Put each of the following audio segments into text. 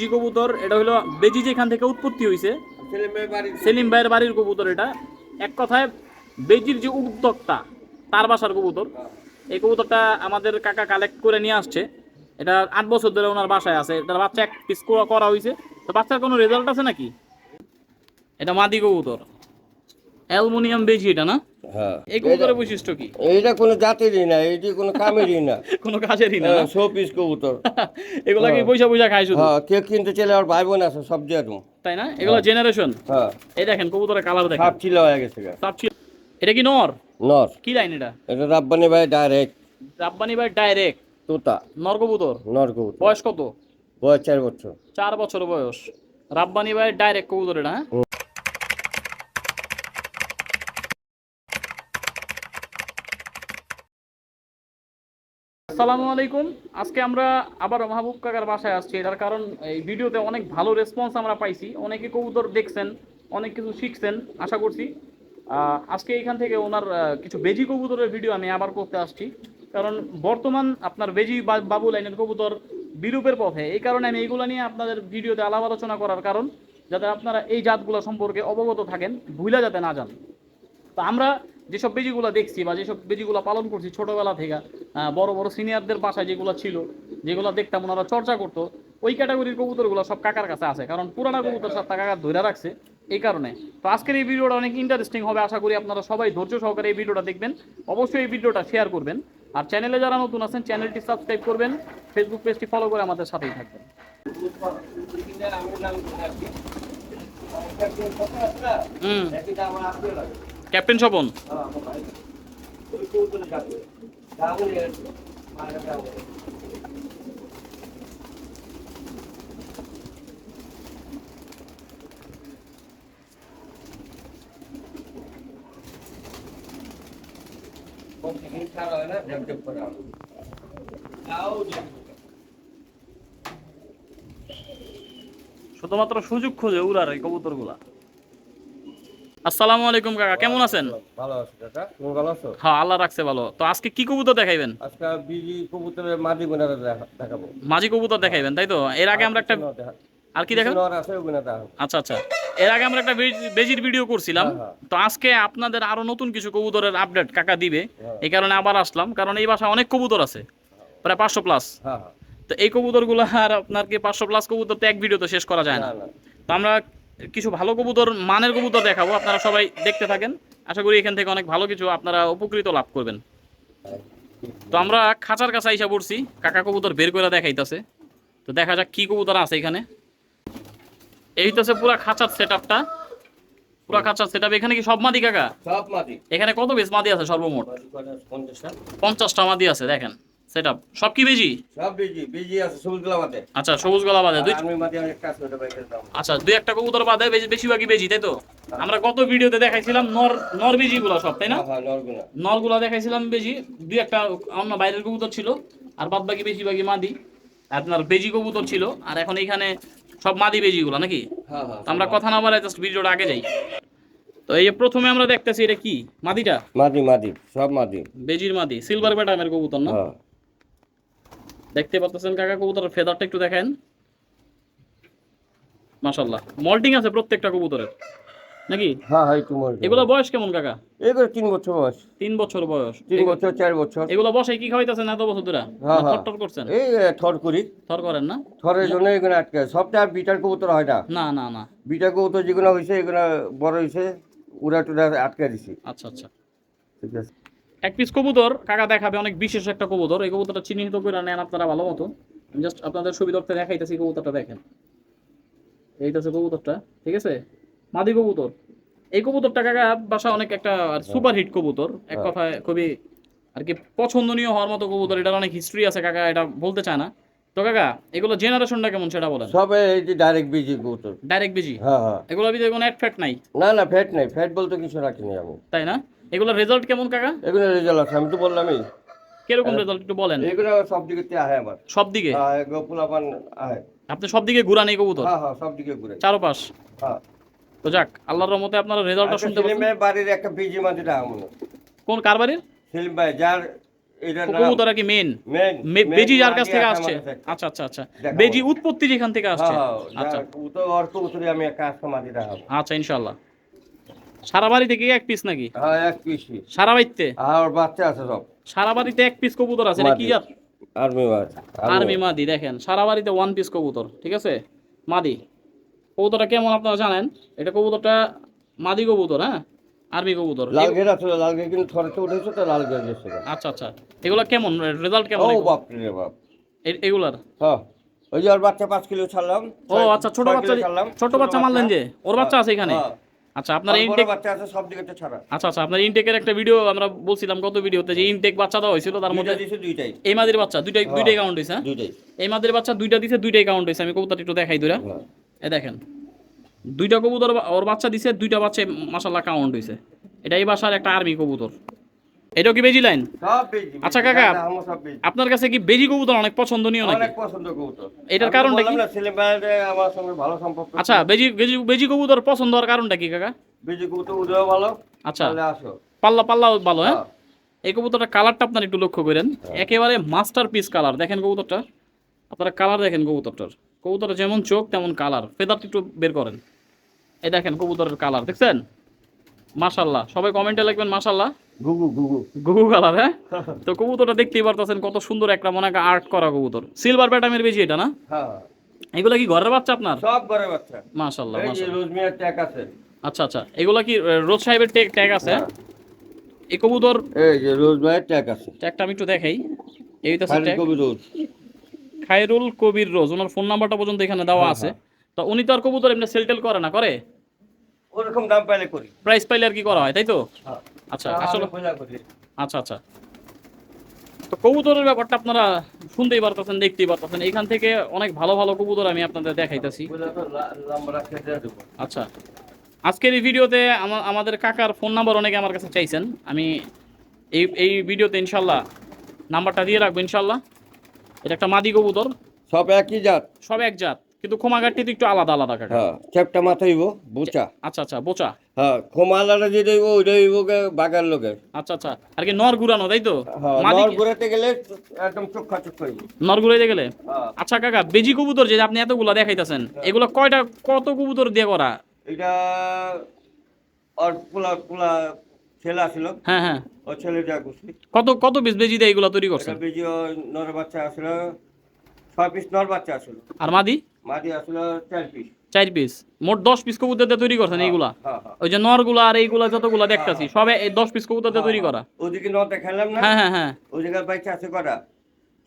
বেজি কবুতর, এটা হলো বেজি যেখান থেকে উৎপত্তি হয়েছে সেলিম ভাইয়ের বাড়ির কবুতর এটা। এক কথায়, বেজির যে উদ্যোক্তা, তার বাসার কবুতর। এই কবুতরটা আমাদের কাকা কালেক্ট করে নিয়ে আসছে। এটা আট বছর ধরে ওনার বাসায় আছে। এটার বাচ্চা এক পিস করা হয়েছে তো বাচ্চার কোনো রেজাল্ট আছে নাকি? এটা মাদি কবুতর। অ্যালুমিনিয়াম বেজি এটা না? হ্যাঁ। এই কবুতরের বৈশিষ্ট্য কি? এইটা কোনো জাতেরই না এটি কোনো কামেরই না। কোনো কাজেরই না না? শো পিস কবুতর। এগুলা কি পয়সা পয়সা খায় শুধু? হ্যাঁ কেউ কিনতে চলে আর ভাই বোন আছে সব দিয়ে দেবো। তাই না? এগুলো জেনারেশন হ্যাঁ। এই দেখেন কবুতরের কালার দেখেন। সাপ ছিল হয়ে গেছে গা। সাপ ছিল এটা কি নর? নর। কি লাইন এটা? এটা রাব্বানি ভাই ডাইরেক্ট রাব্বানি ভাই ডাইরেক্ট তোতা। নর কবুতর? নর কবুতর। বয়স কত? বয়স চার বছর। চার বছর বয়স। রাব্বানি ভাই ডাইরেক্ট কবুতর এটা হ্যাঁ? আসসালামু আলাইকুম। আজকে আমরা আবার মাহবুব কাকার বাসায় আসছি। এটার কারণ, এই ভিডিওতে অনেক ভালো রেসপন্স আমরা পাইছি। অনেকে কবুতর দেখছেন, অনেক কিছু শিখছেন, আশা করছি। আজকে এখান থেকে ওনার কিছু বেজি কবুতরের ভিডিও আমি আবার করতে আসছি। কারণ বর্তমান আপনার বেজি বাবু লাইনের কবুতর বিরূপের পথে। এই কারণে আমি এইগুলো নিয়ে আপনাদের ভিডিওতে আলাপ আলোচনা করার কারণ, যাতে আপনারা এই জাতগুলো সম্পর্কে অবগত থাকেন ভুলে যাতে না যান। তো আমরা যেসব বেজিগুলো দেখছি বা যেসব বেজিগুলো পালন করছি ছোটবেলা থেকে বড় বড় সিনিয়রদের বাসায় যেগুলো ছিল যেগুলো দেখতাম ওনারা চর্চা করতো ওই ক্যাটাগরির কবুতরগুলো সব কাকার কাছে আছে। কারণ পুরানা কবুতর সব কাকা ধরে রাখছে এই কারণে। তো আজকের এই ভিডিওটা অনেক ইন্টারেস্টিং হবে আশা করি আপনারা সবাই ধৈর্য সহকারে এই ভিডিওটা দেখবেন। অবশ্যই এই ভিডিওটা শেয়ার করবেন। আর চ্যানেলে যারা নতুন আছেন চ্যানেলটি সাবস্ক্রাইব করবেন ফেসবুক পেজটি ফলো করে আমাদের সাথেই থাকবেন। হুম। ক্যাপ্টেন স্বপন। শুধুমাত্র সুযোগ খোঁজে উড়ার এই কবুতরগুলা। আসসালামু আলাইকুম কাকা কেমন আছেন? ভালো আছো কাকা তুমি ভালো আছো? হ্যাঁ আল্লাহ রাখছে ভালো। তো আজকে কি কবুতর দেখাইবেন? আজকে বিজি কবুতরের বোনারা দেখাবো। মাঝি কবুতর দেখাইবেন তাই তো? এর আগে আমরা একটা আর কি দেখান আচ্ছা আচ্ছা। এর আগে আমরা একটা বেজির ভিডিও করছিলাম। হ্যাঁ, হ্যাঁ। তো আজকে আপনাদের আরও নতুন কিছু কবুতরের আপডেট কাকা দিবে। হ্যাঁ। এই কারণে আবার আসলাম কারণ এই বাসায় অনেক কবুতর আছে প্রায় পাঁচশো প্লাস তো এই কবুতরগুলো আর আপনার কি পাঁচশো প্লাস কবুতর তো এক ভিডিওতে শেষ করা যায় না। তো আমরা কিছু ভালো কবুতর মানের কবুতর দেখাবো আপনারা সবাই দেখতে থাকেন। আশা করি এখান থেকে অনেক ভালো কিছু আপনারা উপকৃত লাভ করবেন। তো আমরা খাঁচার কাছে আইসা পড়ছি কাকা কবুতর বের করে দেখাইতেছে। তো দেখা যাক কি কবুতর আছে এখানে। এই হইতাছে পুরা খাঁচার সেট আপটা পুরা খাঁচার সেট আপ এখানে কি সব মাদি কাকা? সব মাদি। এখানে কত বেশ মাদি আছে সর্বমোট? পঞ্চাশটা। পঞ্চাশটা মাদি আছে দেখেন। সেট আপ সব কি বেজি? সব বিজি বিজি আছে সবুজগুলা মাদে আচ্ছা সবুজ গলা বাদে। দুই আমি বাইকের দাম আচ্ছা দুই একটা কবুতর বাদে বেশি বেশিরভাগই বেজি তাই তো? আমরা গত ভিডিওতে দেখাইছিলাম নর নর বেজি গুলো সব তাই না? হ্যাঁ হ্যাঁ নরগুলা। দেখাইছিলাম বেজি। দুই একটা অন্য বাইরের কবুতর ছিল আর বাদ বাকি বেশিরভাগই মাদি। আপনার বেজি কবুতর ছিল আর এখন এখানে সব মাদি বেজিগুলো নাকি? হ্যাঁ হ্যাঁ আমরা কথা না বলে জাস্ট ভিডিওটা আগে যাই। তো এই যে প্রথমে আমরা দেখতেছি এটা কি? মাদিটা? মাদি মাদি সব মাদি। বেজির মাদি সিলভার ব্যাটামের কবুতর না? হ্যাঁ। দেখতে পাচ্ছেন কাকা কবুতরের ফেদারটা একটু দেখেন। মাশাল্লাহ মল্টিং আছে প্রত্যেকটা কবুতরের। নাকি? হ্যাঁ হ্যাঁ একটু মরে এগুলো বয়স কেমন কাকা? এগুলো তিন বছর বয়স। তিন বছর বয়স। তিন বছর চার বছর। এগুলো বসে কি খাওয়াইতেছেন এত বছর ধরে? হ্যাঁ, হ্যাঁ। থর করছেন? এই থর করি। থর করেন না? থরের জন্য এগুলো আটকে সবটা বিটার কবুতর হয় না। না না না। বিটার কবুতর যেগুলো হয়েছে এগুলো বড় হয়েছে উড়া টুরা আটকে দিছি। আচ্ছা আচ্ছা। ঠিক আছে। এক পিস কবুতর কাকা দেখাবে অনেক বিশেষ একটা কবুতর। এই কবুতরটা চিহ্নিত করে নেন আপনারা ভালো মতো। জাস্ট আপনাদের সুবিধার্থে দেখাইতেছি কবুতরটা দেখেন। এইটাছে কবুতরটা ঠিক আছে? মাদি কবুতর। এই কবুতরটা কাকা বাসা অনেক একটা সুপার হিট কবুতর। এক হ্যাঁ। কথায় খুবই আর কি পছন্দনীয় হওয়ার মতো কবুতর। এটার অনেক হিস্ট্রি আছে কাকা এটা বলতে চায় না। তো কাকা এগুলো জেনারেশনটা কেমন সেটা বলেন। সব এই যে ডাইরেক্ট বিজি কবুতর। ডাইরেক্ট বেজি? হ্যাঁ হ্যাঁ। এগুলোর ভিতরে কোনো অ্যাড ফ্যাট নাই? না না ফ্যাট নাই। ফ্যাট বলতে কিছু রাখিনি আমি। তাই না? এগুলোর রেজাল্ট কেমন কাকা? এগুলো রেজাল্ট আছে আমি তো বললামই। কীরকম রেজাল্ট একটু বলেন। এগুলো সব দিকে আহে আমার সব দিকে? হ্যাঁ এগুলো পোলাপান আহে। আপনি সব দিকে ঘুরান এই কবুতর? হ্যাঁ হ্যাঁ সব দিকে ঘুরে। চারোপাশ? হ্যাঁ। তো যাক আল্লাহর রহমতে আপনারা রেজাল্টটা আচ্ছা, শুনতে পাচ্ছেন। ভাইয়ের বাড়ির একটা বিজি মাটিটা আমার কোন কার বাড়ির? সেলিম ভাই যার কবুতরা কি মেন মেন বেজি যার কাছ থেকে আসছে? আচ্ছা আচ্ছা আচ্ছা। বেজি উৎপত্তি যেখান থেকে আসছে? হ্যাঁ আচ্ছা। ওর কবুতরে আমি আচ্ছা ইনশাল্লাহ সারা বাড়িতে কি এক পিস নাকি? হ্যাঁ এক পিসি সারা বাড়িতে? আর বাচ্চা আছে সব। সারা বাড়িতে এক পিস কবুতর আছে এটা কি জাত? আর্মি মাছ আর্মি মাদি দেখেন। সারা বাড়িতে ওয়ান পিস কবুতর ঠিক আছে? মাদি। কবুতরটা কেমন আপনারা জানেন? এটা কবুতরটা মাদি কবুতর হ্যাঁ? আর্মি কবুতর। লাল গেট আছে লাল গেট কিন্তু উঠেছে তো লাল গেছে আচ্ছা আচ্ছা। এগুলা কেমন? রেজাল্ট কেমন ও বাপ রে বাপ। এগুলার? হ্যাঁ। ওই যে ওর বাচ্চা পাঁচ কিলো ছাড়লাম ও আচ্ছা ছোট বাচ্চা ছোট বাচ্চা মারলেন যে? ওর বাচ্চা আছে এখানে? হ্যাঁ। আচ্ছা আপনার ইনটেক বাচ্চা আছে সব দিকে ছাড়া আচ্ছা আচ্ছা আপনার ইনটেকের একটা ভিডিও আমরা বলছিলাম কত ভিডিওতে যে ইনটেক বাচ্চা দেওয়া হয়েছিল তার মধ্যে দুইটা দুইটাই এই মাদের বাচ্চা দুইটাই হ্যাঁ। দুইটাই কাউন্ট হয়েছে হ্যাঁ? দুইটাই এই মাদের বাচ্চা দুইটা দিছে দুইটাই কাউন্ট হয়েছে আমি কবুতরটা একটু দেখাই দুরা হ্যাঁ। এ দেখেন দুইটা কবুতর ওর বাচ্চা দিছে দুইটা বাচ্চা মাশাআল্লাহ কাউন্ট হয়েছে এটা এই বাসার একটা আর্মি কবুতর এটাও কি বেজি লাইন? আচ্ছা, কাকা। আমার সব বেজি। আপনার কাছে কি বেজি কবুতর অনেক পছন্দনীয় নাকি? অনেক পছন্দ কবুতর। এটার কারণটা কি? আমার সঙ্গে ভালো সম্পর্ক আচ্ছা বেজি বেজি বেজি কবুতর পছন্দ হওয়ার কারণটা কি কাকা? বেজি কবুতর উদয় ভালো। আচ্ছা তাহলে আসো। পাল্লা পাল্লা ভালো হ্যাঁ? হ্যাঁ। এই কবুতরটা কালারটা আপনার একটু লক্ষ্য করেন। একেবারে মাস্টার পিস কালার দেখেন কবুতরটা? আপনারা কালার দেখেন কবুতরটার। কবুতরের যেমন চোখ তেমন কালার ফেদারটা একটু বের করেন। এই দেখেন কবুতরের কালার দেখছেন? মাশাল্লাহ সবাই কমেন্টে লিখবেন মাশাল্লাহ গুগু গুগু। গুগু কালার হ্যাঁ? তো কবুতরটা দেখতেই পারতেছেন কত সুন্দর একটা মনে হয় আর্ট করা কবুতর। সিলভার ব্যাটামের বেশি এটা না? হ্যাঁ। এগুলা কি ঘরের বাচ্চা আপনার? সব ঘরে বাচ্চা। রোজমিয়ার ট্যাগ আছে। আচ্ছা আচ্ছা। এগুলা কি রোজ সাহেবের ট্যাগ ট্যাগ আছে? হ্যাঁ? এই কবুতর? এই যে রোজমিয়ার ট্যাগ আছে। ট্যাগটা আমি একটু দেখাই। এই তো ট্যাগ খায়রুল কবির রোজ। ওনার ফোন নাম্বারটা পর্যন্ত এখানে দেওয়া আছে। তো উনি তো আর কবুতর এমনি সেল টেল করে না করে? ওরকম দাম পাইলে করি। প্রাইস পাইলে আর কি করা হয় তাই তো? হ্যাঁ। আচ্ছা আসলে আচ্ছা আচ্ছা। তো কবুতরের ব্যাপারটা আপনারা শুনতেই পারতেছেন দেখতেই পারতেছেন। এখান থেকে অনেক ভালো ভালো কবুতর আমি আপনাদের দেখাইতেছি। দেবো। আচ্ছা। আজকের এই ভিডিওতে আমা- আমাদের কাকার ফোন নাম্বার অনেকে আমার কাছে চাইছেন। আমি এই এই ভিডিওতে ইনশাল্লাহ নাম্বারটা দিয়ে রাখব ইনশাল্লাহ। এটা একটা মাদি কবুতর। সব একই জাত। সব এক জাত। কিন্তু খোমাঘাটটি তো একটু আলাদা আলাদা কাকা হ্যাঁ চ্যাপটা মাথাইব বুচা। আচ্ছা আচ্ছা বোচা। হ্যাঁ খোমালাটা যে দেব ওই দেব বাগার লোকের। আচ্ছা আচ্ছা আর কি নর ঘুরানো তাই তো? হ্যাঁ নর ঘুরাতে গেলে একদম চোখা চোখ হইব। নর ঘুরাইতে গেলে? হ্যাঁ। আচ্ছা কাকা বেজি কবুতর যে আপনি এতগুলা দেখাইতেছেন এগুলো কয়টা কত কবুতর দিয়ে করা? এটা আর পোলা পোলা ছেলে আসছিল হ্যাঁ হ্যাঁ। ও ছেলে যা করছি কত কত বেজি দিয়ে এগুলো তৈরি করছেন? বেজি নর বাচ্চা আসছিল ছয় পিস নর বাচ্চা আসছিল আর মাদি? মাদি আসছিল চার পিস চার পিস মোট দশ পিস কবুতর দিয়ে তৈরি করছেন এইগুলা? হ্যাঁ হ্যাঁ। ওই যে নরগুলা আর এইগুলা যতগুলা দেখতাছি সবে এই দশ পিস কবুতর দিয়ে তৈরি করা? ওদিকে নর দেখালাম না? হ্যাঁ হ্যাঁ হ্যাঁ। ওই জায়গায় আছে কটা?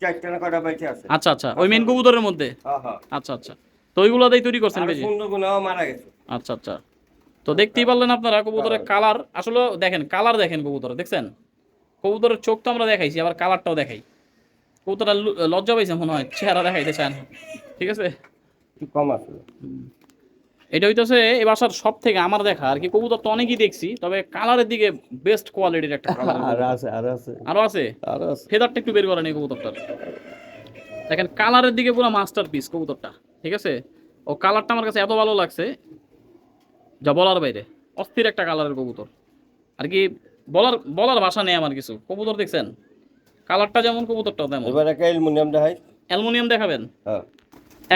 চারটা না কটা বাইচা আছে? আচ্ছা আচ্ছা। ওই মেন কবুতরের মধ্যে? হ্যাঁ হ্যাঁ। আচ্ছা আচ্ছা। তো ওইগুলো দিয়ে তৈরি করছেন মারা গেছে। আচ্ছা আচ্ছা। তো দেখতেই পারলেন আপনারা কবুতরের কালার। আসলে দেখেন কালার দেখেন কবুতরের দেখছেন? কবুতরের চোখ তো আমরা দেখাইছি আবার কালারটাও দেখাই। কবুতরটা লজ্জা পাইছে মনে হয় চেহারা দেখাইতে চায় না। ঠিক আছে? কম আসলো এটা হইতেছে এই বাসার সব থেকে আমার দেখা আর কি কবুতর তো অনেকই দেখছি তবে কালারের দিকে বেস্ট কোয়ালিটির একটা কালার আর আছে আর আছে। আরও আছে? আর আছে। ফেদারটা একটু বের করেন এই কবুতরটার। দেখেন কালারের দিকে পুরো মাস্টার পিস কবুতরটা ঠিক আছে? ও কালারটা আমার কাছে এত ভালো লাগছে যা বলার বাইরে অস্থির একটা কালারের কবুতর। আর কি বলার বলার ভাষা নেই আমার কিছু। কবুতর দেখছেন? কালারটা যেমন কবুতরটাও তেমন। এবার একটা অ্যালুমিনিয়াম দেখাই। অ্যালুমিনিয়াম দেখাবেন? হ্যাঁ।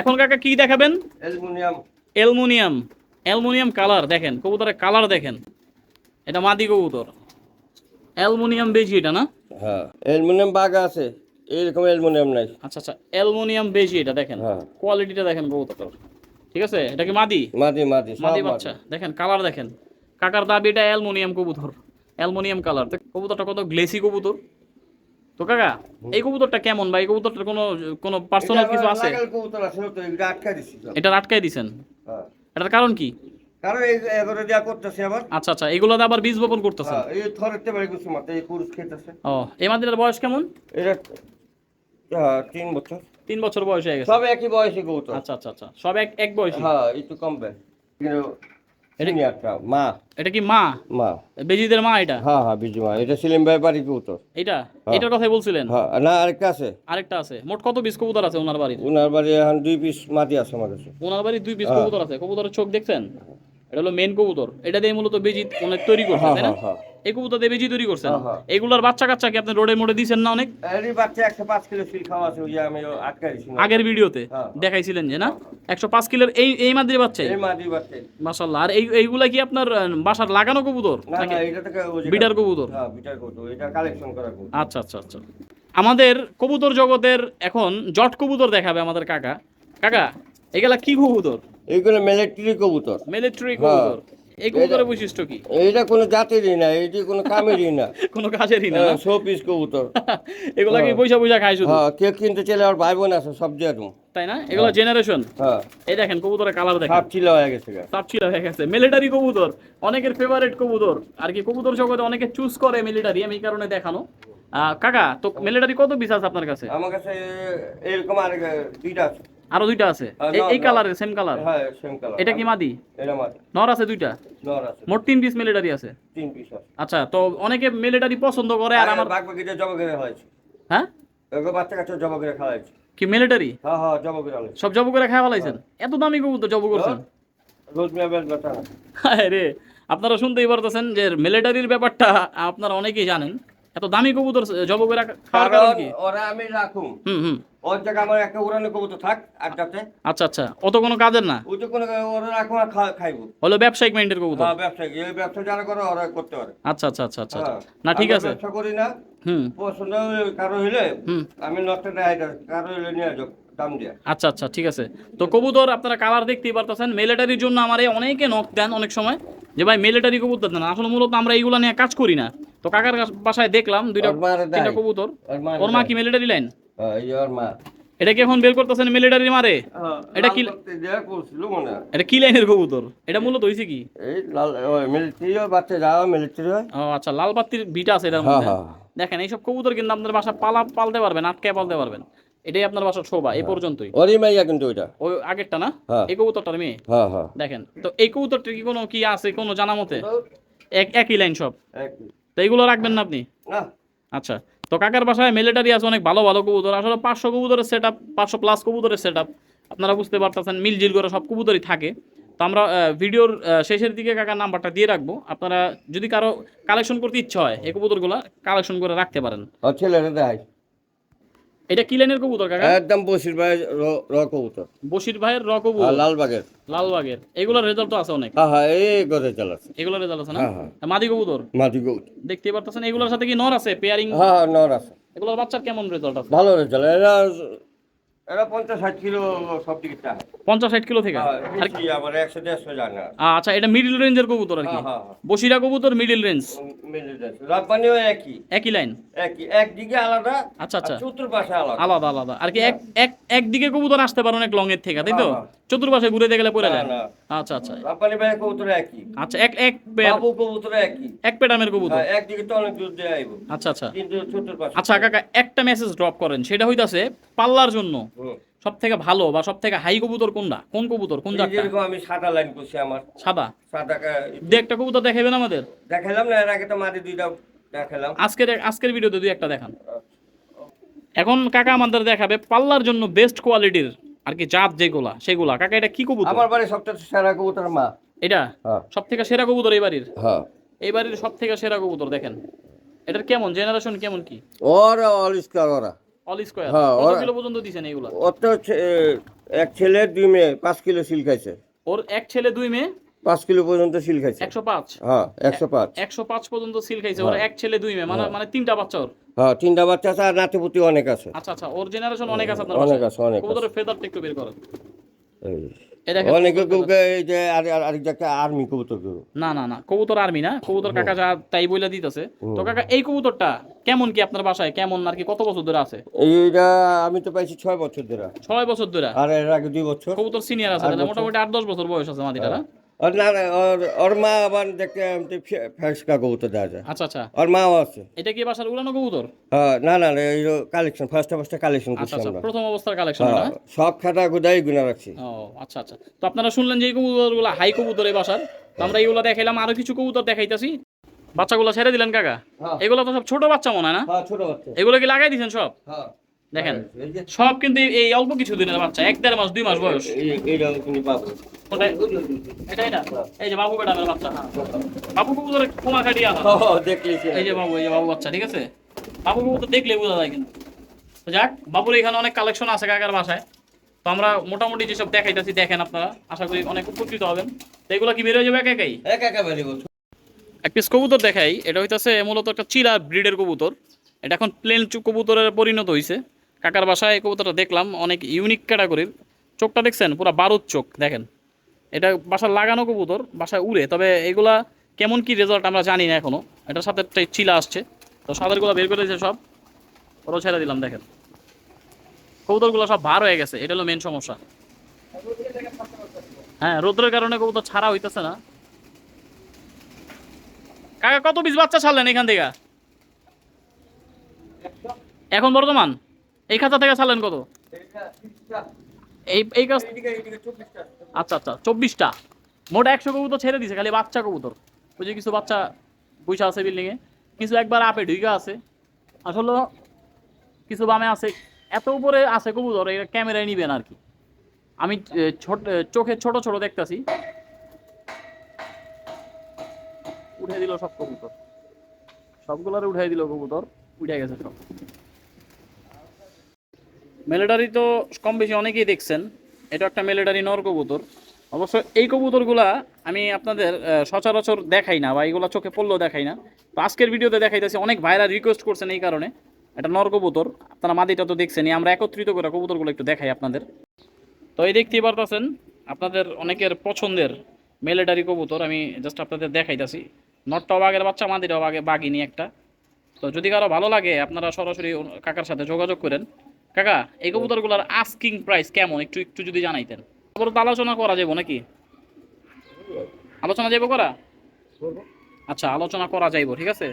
এখন কাকা কি দেখাবেন? অ্যালুমিনিয়াম। অ্যালুমিনিয়াম। অ্যালুমিনিয়াম কালার দেখেন কবুতরের কালার দেখেন। এটা মাদি কবুতর। অ্যালুমিনিয়াম বেশি এটা না? হ্যাঁ। অ্যালুমিনিয়াম বাগা আছে এইরকম অ্যালুমিনিয়াম নাই। আচ্ছা আচ্ছা অ্যালুমিনিয়াম বেশি এটা দেখেন। হ্যাঁ। কোয়ালিটিটা দেখেন কবুতরটার। ঠিক আছে? এটা কি মাদি? মাদি মাদি মাদি বাচ্চা দেখেন কালার দেখেন। কাকার দাবি এটা অ্যালুমিনিয়াম কবুতর। Aluminium colour. কবুতরটা কত? গ্লেসি কবুতর। তো কাকা এই কবুতরটা কেমন? বা এই কবুতরটার কোনো কোনো পার্সোনাল কিছু আছে? কবুতর আছে তো এটা আটকা দিছি। এটা দিছেন? হ্যাঁ। এটার কারণ কি? কারণ এই করতেছে আবার। আচ্ছা আচ্ছা এগুলোতে আবার বীজ বপন করতেছেন? হ্যাঁ এই থরেতে বাড়ি কিছু মাত্র এই পুরুষ খেতেছে। ও এই মাদিটার বয়স কেমন? এটা হ্যাঁ, তিন বছর। তিন বছর বয়স হয়ে গেছে। সব একই বয়সী কবুতর। আচ্ছা আচ্ছা আচ্ছা সব এক এক বয়সী? হ্যাঁ একটু কমবে। কিন্তু এটা- সিনিয়রটা মা। এটা কি মা? মা। বেজিদের মা এটা? হ্যাঁ হ্যাঁ বিজু মা। এটা সিলিম ভাই বাড়ি কবুতর। এটা হ্যাঁ। এটার কথাই বলছিলেন? হ্যাঁ না আরেকটা আছে। আরেকটা আছে। মোট কত পিস কবুতর আছে ওনার বাড়িতে ওনার বাড়ি এখন দুই পিস মাটি আছে আমার কাছে। ওনার বাড়ি দুই পিস হ্যাঁ। কবুতর আছে। কবুতরের চোখ দেখছেন? এটা হলো মেন কবুতর। এটা দিয়ে মূলত বেজি অনেক তৈরি করছে হ্যাঁ তাই না? এই কবুতর দিয়ে বেজি তৈরি করছেন। এগুলার বাচ্চা কাচ্চা কি আপনি রোডে মোড়ে দিছেন না অনেক? এরই বাচ্চা একশো পাঁচ কিলো সিল খাওয়া আছে ওই যে আমি আটকা দিছি আগের ভিডিওতে হ্যাঁ। দেখাইছিলেন যে না? একশো পাঁচ কিলোর এই এই মাদ্রি বাচ্চাই? এই মাদি বাচ্চা মাসাল্লাহ আর এই এইগুলা কি আপনার বাসার লাগানো কবুতর না নাকি? না এটা থেকে যে- বিটার কবুতর? হ্যাঁ বিটার কবুতর। এটা কালেকশন করা কবুতর। আচ্ছা আচ্ছা আচ্ছা। আমাদের কবুতর জগতের এখন জট কবুতর দেখাবে আমাদের কাকা। কাকা এগুলা কি কবুতর? এইগুলো মিলিটারি কবুতর। মিলিটারি হ্যাঁ। কবুতর। এই কবুতরের বৈশিষ্ট্য কি? এইটা কোনো জাতেরই না এটি কোনো কামেরই না। কোনো কাজেরই না শো পিস কবুতর। এগুলা কি পয়সা পয়সা খায় শুধু? হ্যাঁ কেউ কিনতে চাইলে আর ভাই বোন আছে সব দিয়ে তাই না? এগুলা জেনারেশন হ্যাঁ। এই দেখেন কবুতরের কালার দেখেন। সাপ ছিল হয়ে গেছে গা। ছিল হয়ে গেছে। মিলিটারি কবুতর অনেকের ফেভারিট কবুতর। আর কি কবুতর জগতে অনেকে চুজ করে মিলিটারি আমি এই কারণে দেখানো। কাকা তো মিলিটারি কত পিস আছে আপনার কাছে? আমার কাছে এরকম আর দুইটা আছে। আরও দুইটা আছে। হ্যাঁ, এই- কালারের সেম কালার হ্যাঁ সেম কালার এটা কি মাদি? এটা মাটি নর আছে দুইটা? নর আছে। মোট তিন পিস মিলিটারি আছে? তিন পিস আচ্ছা তো অনেকে মিলিটারি পছন্দ করে আর আমার বাঘ বাকিটা জবা করে খাওয়াইছে। হ্যাঁ? বাচ্চা কাচ্চা জবা করে কি মিলিটারি হ্যাঁ হ্যাঁ জবা করে সব জব করে খাওয়া ফেলাইছেন? এত দামি কবুতর জব করছেন? রোজ মিয়া বেশ বাচ্চা না। হায় রে আপনারা শুনতেই পারতেছেন যে মিলিটারির ব্যাপারটা আপনারা অনেকেই জানেন। এত দামি কবুতর জব করে খাওয়ার কারণ কি? ওরা আমি রাখুম হুম হুম। ওর জায়গা আমার একটা উড়ানো কবুতর থাক একটাতে। আচ্ছা আচ্ছা। অত কোনো কাজের না? ওই তো কোনো ওরা রাখো আর খাইবো। হলো ব্যবসায়িক মাইন্ডের কবুতর? হ্যাঁ ব্যবসায়িক। এই ব্যবসা যারা করে ওরা করতে পারে। আচ্ছা আচ্ছা আচ্ছা আচ্ছা। হ্যাঁ। না ঠিক আছে। ব্যবসা করি না। পছন্দ কারও হইলে আমি নটটা দেখাই কারও হইলে নিয়ে যাও আচ্ছা আচ্ছা ঠিক আছে। তো কবুতর আপনারা কালার দেখতেই পারতেছেন মিলিটারির জন্য আমার এই অনেকে নখ দেন অনেক সময় যে ভাই মিলিটারি কবুতর দেন আসলে মূলত আমরা এইগুলো নিয়ে কাজ করি না। তো কাকার বাসায় দেখলাম দুইটা তিনটা কবুতর। ওর মা কি মিলিটারি লাইন হ্যাঁ, ওর মা। এটা কি এখন বের করতেছেন মিলিটারি মারে? হ্যাঁ, এটা কি- মনে এটা কি লাইনের কবুতর? এটা মূলত হয়েছে কি? এই লাল মিলিটারি বাচ্চা যাওয়া মিলিটারি হয়। ও আচ্ছা লাল বাতির বিটা আছে এটার হ্যাঁ মধ্যে। হ্যাঁ দেখেন এইসব কবুতর কিন্তু আপনার বাসা পালা পালতে পারবেন আটকে পালতে পারবেন। এটাই আপনার বাসার শোভা এই পর্যন্তই। ওরই মাইয়া কিন্তু ওইটা। ওই আগেরটা না? হ্যাঁ। এই কবুতরটার মেয়ে? হ্যাঁ হ্যাঁ। দেখেন তো এই কবুতরটার কি কোনো কি আছে কোনো জানা মতে এক একই লাইন সব? তো এইগুলো রাখবেন না আপনি? আচ্ছা তো কাকার বাসায় মিলিটারি আছে, অনেক ভালো ভালো কবুতর। আসলে পাঁচশো কবুতরের সেট আপ পাঁচশো প্লাস কবুতরের সেট আপ আপনারা বুঝতে পারতেছেন মিলজিল করে সব কবুতরই থাকে। তো আমরা ভিডিওর শেষের দিকে কাকার নাম্বারটা দিয়ে রাখব। আপনারা যদি কারও কালেকশন করতে ইচ্ছা হয়, এই কবুতরগুলো কালেকশন করে রাখতে পারেন। এটা কি লাইনের কবুতর কাকা? একদম বশির ভাইয়ের র- কবুতর। বশির ভাইয়ের র কবুতর? লালবাগের। লালবাগের। এগুলোর রেজাল্ট তো আছে অনেক। হ্যাঁ হ্যাঁ এই রেজাল্ট আছে। এগুলোর রেজাল্ট আছে না? হ্যাঁ হ্যাঁ। মাদি কবুতর? মাদি কবুতর। দেখতে পারতেছেন এগুলোর সাথে কি নর আছে? পেয়ারিং হ্যাঁ হ্যাঁ নর আছে। এগুলোর বাচ্চার কেমন রেজাল্ট আছে? ভালো রেজাল্ট এরা এরা পঞ্চাশ ষাট কিলো সব দিকে পঞ্চাশ ষাট কিলো থেকে? হ্যাঁ, আর বেশি আবার একশো দেড়শো যায় না। আচ্ছা এটা মিডিল রেঞ্জের কবুতর আর কি? হ্যাঁ হ্যাঁ বসিরা কবুতর মিডিল রেঞ্জ মিলে যাচ্ছে রাব্বানিও একই। একই লাইন একই একদিকে আলাদা আচ্ছা আচ্ছা। চতুর্পাশে আলাদা। আলাদা আলাদা। আর কি এক এক একদিকে কবুতর আসতে পারে অনেক লং এর থেকে তাই তো। চতুর্পাশে ঘুরে গেলে পড়ে যায়। আচ্ছা আচ্ছা। রাব্বানি ভাই কবুতর একই। আচ্ছা এক এক পেয়ার বাবু কবুতর একই। এক পেটামের কবুতর? একদিকে তো অনেক দূর দিয়ে আইব। আচ্ছা আচ্ছা। কিন্তু চতুর্পাশে আচ্ছা কাকা একটা মেসেজ ড্রপ করেন। সেটা হইতাছে পাল্লার জন্য। সব থেকে ভালো বা সব থেকে হাই কবুতর কোনটা? কোন কবুতর? কোন জাতটা? যেরকম আমি সাদা লাইন করছি আমার। সাদা? সাদা কা- দু একটা কবুতর দেখাবেন আমাদের। দেখালাম না এর আগে তো মাটি দুইটা দেখালাম। আজকের আজকের ভিডিওতে দুই একটা দেখান। এখন কাকা আমাদের দেখাবে পাল্লার জন্য বেস্ট কোয়ালিটির আর কি জাত যেগুলা সেগুলা। কাকা এটা কি কবুতর? আমার বাড়ি সবচেয়ে সেরা কবুতর মা। এটা? হ্যাঁ। সব থেকে সেরা কবুতর এই বাড়ির? হ্যাঁ। এই বাড়ির সব থেকে সেরা কবুতর দেখেন। এটার কেমন? জেনারেশন কেমন কি? ওর অলিস্কার ওরা। অল স্কোয়ার হ্যাঁ, কত কিলো পর্যন্ত দিছেন এইগুলা? এক ছেলে দুই মেয়ে পাঁচ কিলো সিল খাইছে। ওর এক ছেলে দুই মেয়ে? পাঁচ কিলো পর্যন্ত সিল খাইছে। একশো পাঁচ? হ্যাঁ একশো পাঁচ। একশো পাঁচ পর্যন্ত সিল খাইছে। ওর হ্যাঁ। এক ছেলে দুই মেয়ে মানে মানে তিনটা বাচ্চা ওর? হ্যাঁ তিনটা বাচ্চা আছে আর নাতিপুতি অনেক আছে। আচ্ছা আচ্ছা ওর জেনারেশন অনেক আছে আপনার অনেক আছে অনেক ফেদারটা একটু বের করেন। অনেকে কবুতর যে আর- আর- আরেক জায়গায় আর্মি কবুতর না না না কবুতর আর্মি না কবুতর কাকা যা তাই বইলা দিতেছে। তো কাকা এই কবুতরটা কেমন কি আপনার বাসায়? কেমন আর কি? কত বছর ধরে আছে? এইটা আমি তো পাইছি ছয় বছর ধরে। ছয় বছর ধরে? আর এর আগে দুই বছর। কবুতর সিনিয়র আছে মোটামুটি আট দশ বছর বয়স আছে মাদিটা না? আর না না, ওর ওর মা আবার দেখতে কবুতর দেওয়া যায় আচ্ছা আচ্ছা ওর মাও আছে এটা কি বাসার উড়ানো কবুতর? না না না, এই কালেকশন ফার্স্ট ফার্স্ট কালেকশন করছি আমরা। প্রথম অবস্থার কালেকশন সব খাতা গুদাই গুনা রাখছি। ও আচ্ছা আচ্ছা। তো আপনারা শুনলেন যে এই কবুতরগুলো হাই কবুতর এই বাসার। তো আমরা এইগুলো দেখাইলাম আরও কিছু কবুতর দেখাইতাছি। বাচ্চাগুলো ছেড়ে দিলেন কাকা। এগুলো তো সব ছোট বাচ্চা মনে হয় না? ছোট বাচ্চা। এগুলো কি লাগাই দিয়েছেন সব? হ্যাঁ দেখেন সব কিন্তু এই অল্প কিছু দিনের বাচ্চা এক দেড় মাস দুই মাস বয়স। এই- যে বাবু বাচ্চা হ্যাঁ। বাবু কবুতরের কোমা কাটিয়ে আনা এই যে বাবু এই যে বাবু বাচ্চা ঠিক আছে? বাবু কবুতর দেখলে বোঝা যায় কিন্তু। যাক বাবুর এখানে অনেক কালেকশন আছে কাকার বাসায়। তো আমরা মোটামুটি যেসব দেখাইতেছি দেখেন আপনারা। আশা করি অনেক উপকৃত হবেন। তো এগুলো কি বেরোয় যাবে একা একাই এক পিস কবুতর দেখাই। এটা হইতাছে মূলত একটা চিরা ব্রিডের কবুতর। এটা এখন প্লেন কবুতরের পরিণত হয়েছে কাকার বাসায় কবুতরটা দেখলাম, অনেক ইউনিক ক্যাটাগরির চোখটা দেখছেন? পুরো বারুদ চোখ, দেখেন। এটা বাসায় লাগানো কবুতর, বাসায় উড়ে। তবে এগুলা কেমন কি রেজাল্ট আমরা জানি না এখনও এটার সাথে চিলা আসছে। তো সাদারগুলো বের করে দিয়েছে সব। ওরাও ছেড়ে দিলাম, দেখেন। কবুতরগুলো সব ভার হয়ে গেছে। এটা হলো মেন সমস্যা। হ্যাঁ রোদ্রের কারণে কবুতর ছাড়া হইতেছে না। কাকা, কত পিস বাচ্চা ছাড়লেন এখান থেকে? এখন বর্তমান? এই খাঁচা থেকে ছাড়লেন কত? এই আচ্ছা আচ্ছা চব্বিশটা। মোট একশো কবুতর ছেড়ে দিছে খালি বাচ্চা কবুতর। ওই যে কিছু বাচ্চা বৈশা আছে বিল্ডিংয়ে কিছু একবার আপে ঢুইকা আছে। আসলে কিছু বামে আছে। এত উপরে আছে কবুতর এটা ক্যামেরায় নিবেন আর কি আমি ছোট চোখে ছোট ছোট দেখতাছি। উঠে দিল সব কবুতর। সবগুলারে উঠাই দিল কবুতর। উঠে গেছে সব। মেলেটারি তো কম বেশি অনেকেই দেখছেন। এটা একটা মেলেটারি নর কবুতর অবশ্য এই কবুতরগুলা আমি আপনাদের সচরাচর দেখাই না বা এইগুলা চোখে পড়লেও দেখাই না। তো আজকের ভিডিওতে দেখাইতেছি, অনেক ভাইরা রিকোয়েস্ট করছেন এই কারণে। এটা নর কবুতর আপনারা মাদিটা তো দেখছেনই। আমরা একত্রিত করে কবুতরগুলো একটু দেখাই আপনাদের। তো এই দেখতেই পারতেছেন, আপনাদের অনেকের পছন্দের মেলেটারি কবুতর। আমি জাস্ট আপনাদের দেখাইতেছি। নটটাও বাঘের বাচ্চা, মাদিটাও বাঘে, বাঘিনী একটা। তো যদি কারও ভালো লাগে, আপনারা সরাসরি কাকার সাথে যোগাযোগ করেন। কাকা এই কবুতরগুলোর আস্কিং প্রাইস কেমন? একটু একটু যদি জানাইতেন। তারপর তো আলোচনা করা যাব নাকি? আলোচনা যাব করা? আচ্ছা আলোচনা করা যাইব ঠিক আছে?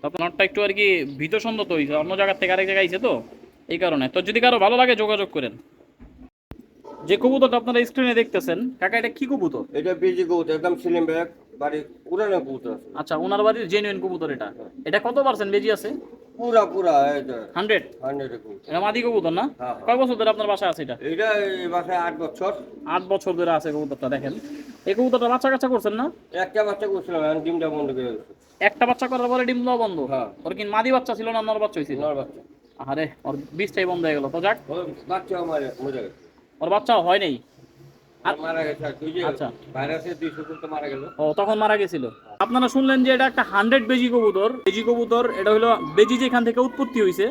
তারপর নটটা একটু আর কি ভীত সন্দত হয়েছে অন্য জায়গার থেকে আরেক জায়গায় আইছে তো এই কারণে। তো যদি কারও ভালো লাগে যোগাযোগ করেন। যে কবুতরটা আপনারা স্ক্রিনে দেখতেছেন কাকা এটা কি কবুতর? এটা বেজি কবুতর একদম সিলিম ব্যাগ বাড়ি পুরানো কবুতর আচ্ছা ওনার বাড়ির জেনুইন কবুতর এটা? এটা কত পার্সেন্ট বেজি আছে? পুরা পুরা এটা হান্ড্রেড? হান্ড্রেড এটা মাদি কবুতর না? হ্যাঁ। কয় বছর ধরে আপনার বাসায় আছে এটা? এটা এই বাসায় আট বছর। আট বছর ধরে আছে কবুতরটা দেখেন। এই কবুতরটা বাচ্চা কাচ্চা করছেন না? একটা বাচ্চা করছিলাম এখন ডিমটা বন্ধ করে একটা বাচ্চা করার পরে ডিম দেওয়া বন্ধ? হ্যাঁ। ওর কি মাদি বাচ্চা ছিল না নর বাচ্চা হয়েছিল? নর বাচ্চা। আরে ওর বীজটাই বন্ধ হয়ে গেল। তো যাক। বাচ্চা আমার মরে গেছে। ওর বাচ্চা হয় নাই। আচ্ছা। তখন মারা গেছিল। আপনারা শুনলেন যে এটা একটা হান্ড্রেড বেজি কবুতর। বেজি কবুতর এটা হলো বেজি যেখান থেকে উৎপত্তি হয়েছে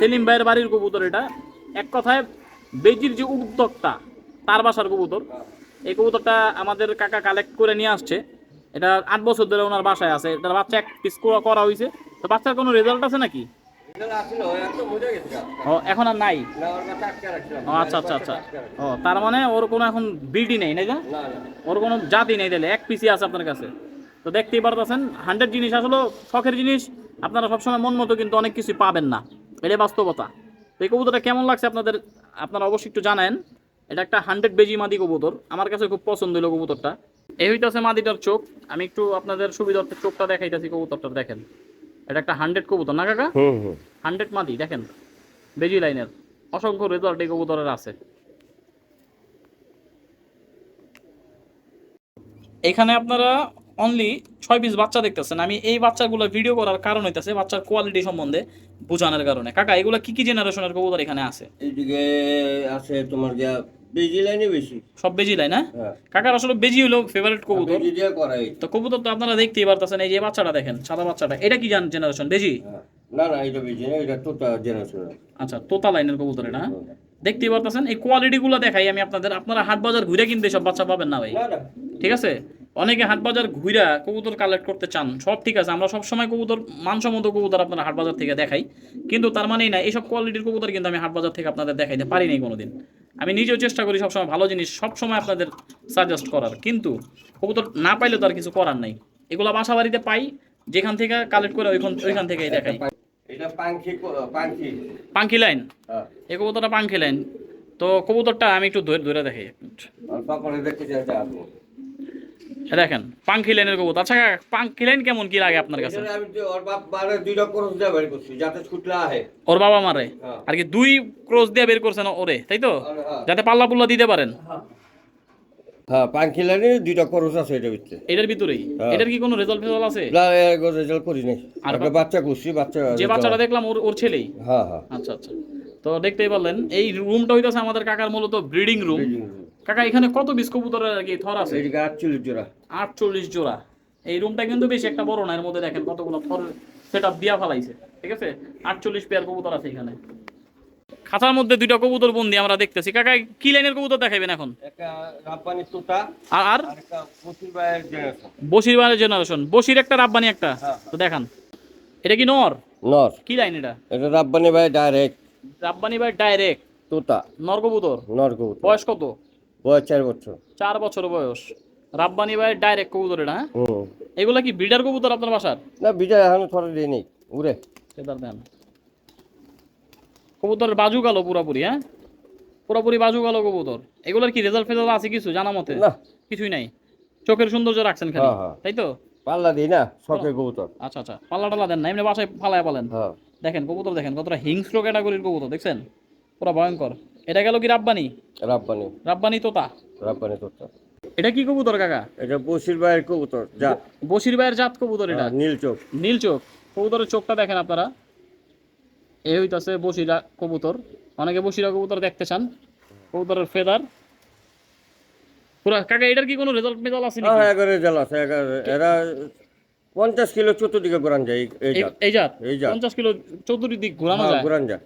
সেলিম ভাইয়ের বাড়ির কবুতর। এটা। এক কথায় বেজির যে উদ্যোক্তা তার বাসার কবুতর। এই কবুতরটা আমাদের কাকা কালেক্ট করে নিয়ে আসছে। এটা আট বছর ধরে ওনার বাসায় আছে। এটার বাচ্চা এক পিস করা হয়েছে তো বাচ্চার কোনো রেজাল্ট আছে নাকি? ও এখন আর নাই? ও আচ্ছা আচ্ছা আচ্ছা। ও তার মানে ওর কোনো এখন বিডি নেই না না। ওর কোনো জাতি নেই তাহলে এক পিসি আছে আপনার কাছে। তো দেখতেই পারতেছেন হান্ড্রেড জিনিস আসলে শখের জিনিস আপনারা সবসময় মন মতো কিন্তু অনেক কিছু পাবেন না। এটাই বাস্তবতা। তো এই কবুতরটা কেমন লাগছে আপনাদের আপনারা অবশ্যই একটু জানেন। এটা একটা হান্ড্রেড বেজি মাদি কবুতর। আমার কাছে খুব পছন্দ হলো কবুতরটা। এই হইতাছে মাদিটার চোখ। আমি একটু আপনাদের সুবিধার্থে চোখটা দেখাইতেছি কবুতরটা দেখেন। এটা একটা হান্ড্রেড কবুতর না কাকা? হুম হুম। হান্ড্রেড মাদি দেখেন। বেজি লাইনের। অসংখ্য রেজাল্ট এই কবুতরের আছে। এখানে আপনারা অনলি ছয় পিস বাচ্চা দেখতেছেন। আমি এই বাচ্চাগুলো ভিডিও করার কারণ হইতেছে বাচ্চার কোয়ালিটি সম্বন্ধে বোঝানোর কারণে। কাকা এগুলো কি কি জেনারেশনের কবুতর এখানে আছে? এইদিকে আছে তোমার যা বেজি লাইনে বেশি। সব বেজি লাইন হ্যাঁ? হ্যাঁ। কাকার আসলে বেজি হলো ফেভারিট কবুতর। বেজি দিয়ে করাই। তো কবুতর তো আপনারা দেখতেই পারতেছেন এই যে বাচ্চাটা দেখেন সাদা বাচ্চাটা। এটা কি জান জেনারেশন বেজি? হ্যাঁ। না না এটা বেজি না এটা তোতা জেনারেশন আচ্ছা তোতা লাইনের কবুতর এটা? দেখতেই পারতেছেন এই দেখাই আমি আপনাদের। আপনারা হাট বাজার ঘুরে কিনতে সব বাচ্চা পাবেন না ভাই। ঠিক আছে? অনেকে হাট বাজার ঘুরা কবুতর কালেক্ট করতে চান সব ঠিক আছে। আমরা সবসময় কবুতর মানসম্মত কবুতর আপনারা হাট বাজার থেকে দেখাই। কিন্তু তার মানেই না এইসব কোয়ালিটির কবুতর কিন্তু আমি হাট বাজার থেকে আপনাদের দেখাইতে পারি নাই কোনোদিন। আমি নিজেও চেষ্টা করি সবসময় ভালো জিনিস সবসময় আপনাদের সাজেস্ট করার। কিন্তু কবুতর না পাইলে তো আর কিছু করার নাই। এগুলো বাসা বাড়িতে পাই যেখান থেকে কালেক্ট করে ওইখান ওইখান থেকেই দেখাই। এটা পাঙ্খি লাইন হ্যাঁ। এই কবুতরটা পাঙ্খি লাইন তো কবুতরটা আমি একটু ধরে ধরে দেখাই আর পাপড়ে দেখতে চাইতে আসব এ দেখেন পাঙ্কি লাইনের কবুতর। আচ্ছা পাঙ্কি লাইন কেমন কি লাগে আপনার কাছে? ওর বাপ দুইটা করস দিয়ে বের করছি যাতে ছুটলা আহে। ওর বাবা মারে? হ্যাঁ। আর কি দুই ক্রস দিয়ে বের করছেন ওরে তাই তো? হ্যাঁ। যাতে পাল্লা পুল্লা দিতে পারেন। হ্যাঁ পাঙ্কি লাইনে দুইটা খরচ আছে এটা ভিতরে। এটার ভিতরেই। এটার কি কোনো রেজাল্ট আছে? না রেজাল্ট করি নাই। আর বাচ্চা করছি বাচ্চা যে বাচ্চাটা দেখলাম ওর ওর ছেলেই? হ্যাঁ হ্যাঁ। আচ্ছা আচ্ছা। তো দেখতেই পারলেন এই রুমটা হইতাছে আমাদের কাকার মূলত ব্রিডিং রুম কাকা এখানে কত বিশ কবুতরের আর কি থর আছে? এদিকে আটচল্লিশ জোড়া। আটচল্লিশ জোড়া। এই রুমটা কিন্তু বেশি একটা বড় না এর মধ্যে দেখেন কতগুলো থর সেট আপ দিয়া ফেলাইছে ঠিক আছে? আটচল্লিশ পেয়ার কবুতর আছে এখানে। খাতার মধ্যে দুইটা কবুতর বন্দি আমরা দেখতেছি। কাকা কি লাইনের কবুতর দেখাবেন এখন? একটা আর আর? বসির বারের জেনারেশন বসির একটা রাব্বানি একটা? হ্যাঁ। তো দেখান। এটা কি নর? নর। কি লাইন এটা? এটা রাব্বানি ভাই ডাইরেক্ট রাব্বানি বাই ডাইরেক্ট তোতা। নর কবুতর? নর কবুতর। বয়স কত? বয়স চার বছর। চার বছর বয়স। রাব্বানি ডাইরেক্ট কবুতর এটা হ্যাঁ? এগুলা কি ব্রিডার কবুতর আপনার বাসার? না এখনও থরে দিয়ে নেই উড়ে। সেটার দেন। কবুতরের বাজু গেল পুরাপুরি হ্যাঁ? পুরাপুরি বাজু গেল কবুতর। এগুলোর কি রেজাল্ট ফেজাল্ট আছে কিছু জানা মতে? না। কিছুই নাই। চোখের সৌন্দর্য রাখছেন খালি হ্যাঁ, হ্যাঁ। তাই তো? পাল্লা দিই না শখের কবুতর। আচ্ছা আচ্ছা। পাল্লা টাল্লা দেন না এমনি বাসায় ফালায় পালেন। হ্যাঁ। দেখেন কবুতর দেখেন কতটা হিংস্র ক্যাটাগরির কবুতর দেখছেন? পুরা ভয়ঙ্কর। এটা গেল কি রাব্বানি? রাব্বানি। রাব্বানি তোতা? রাব্বানি তোতা। এটা কি কবুতর কাকা? এটা বসির বাইরের কবুতর যা বসির ভাইয়ের জাত কবুতর এটা? হ্যাঁ, নীল চোখ। নীল চোখ। কবুতরের চোখটা দেখেন আপনারা। এ হইতাছে বসিরা কবুতর। অনেকে বসিরা কবুতর দেখতে চান। কবুতরের ফেদার। পুরা কাকা এটার কি কোনো রেজাল্ট মেজাল আছে নাকি? হ্যাঁ এগারো আছে এগারো এরা পঞ্চাশ কিলো চতুর্দিকে ঘোরান যায় এই- জাত? এই জাত। পঞ্চাশ কিলো চতুর্দিক ঘোরানো হ্যাঁ, যায়? ঘোরান যায়।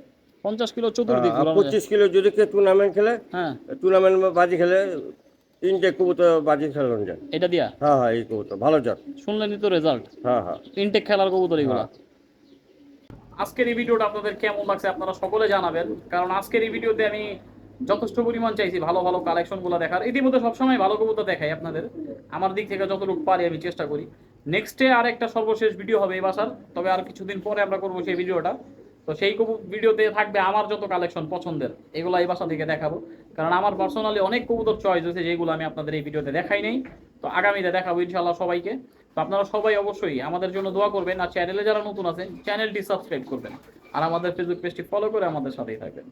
পঞ্চাশ কিলো চতুর্দিক যায়। পঁচিশ কিলো যদি কেউ টুর্নামেন্ট খেলে হ্যাঁ। টুর্নামেন্ট বাজি খেলে তিনটে কবুতর বাজি খেলানো যায়। এটা দিয়া? হ্যাঁ হ্যাঁ এই কবুতর ভালো জাত। শুনলেনই তো রেজাল্ট হ্যাঁ হ্যাঁ। ইনটেক খেলার কবুতর এগুলা। আজকের এই ভিডিওটা আপনাদের কেমন লাগছে আপনারা সকলে জানাবেন কারণ আজকের এই ভিডিওতে আমি যথেষ্ট পরিমাণ চাইছি ভালো ভালো কালেকশনগুলো দেখার। ইতিমধ্যে সবসময় ভালো কবুতর দেখাই আপনাদের। আমার দিক থেকে যতটুকু পারি আমি চেষ্টা করি। নেক্সটে আর একটা সর্বশেষ ভিডিও হবে এই বাসার তবে আর কিছুদিন পরে আমরা করব সেই ভিডিওটা তো সেই কবু ভিডিওতে থাকবে আমার যত কালেকশন পছন্দের, এগুলো এই বাসা থেকে দেখাবো। কারণ আমার পার্সোনালি অনেক কবুতর চয়েস হয়েছে যেগুলো আমি আপনাদের এই ভিডিওতে দেখাই নেই। তো আগামীতে দেখাবো ইনশাল্লাহ সবাইকে। তো আপনারা সবাই অবশ্যই আমাদের জন্য দোয়া করবেন আর চ্যানেলে যারা নতুন আছেন চ্যানেলটি সাবস্ক্রাইব করবেন। আর আমাদের ফেসবুক পেজটি ফলো করে আমাদের সাথেই থাকবেন।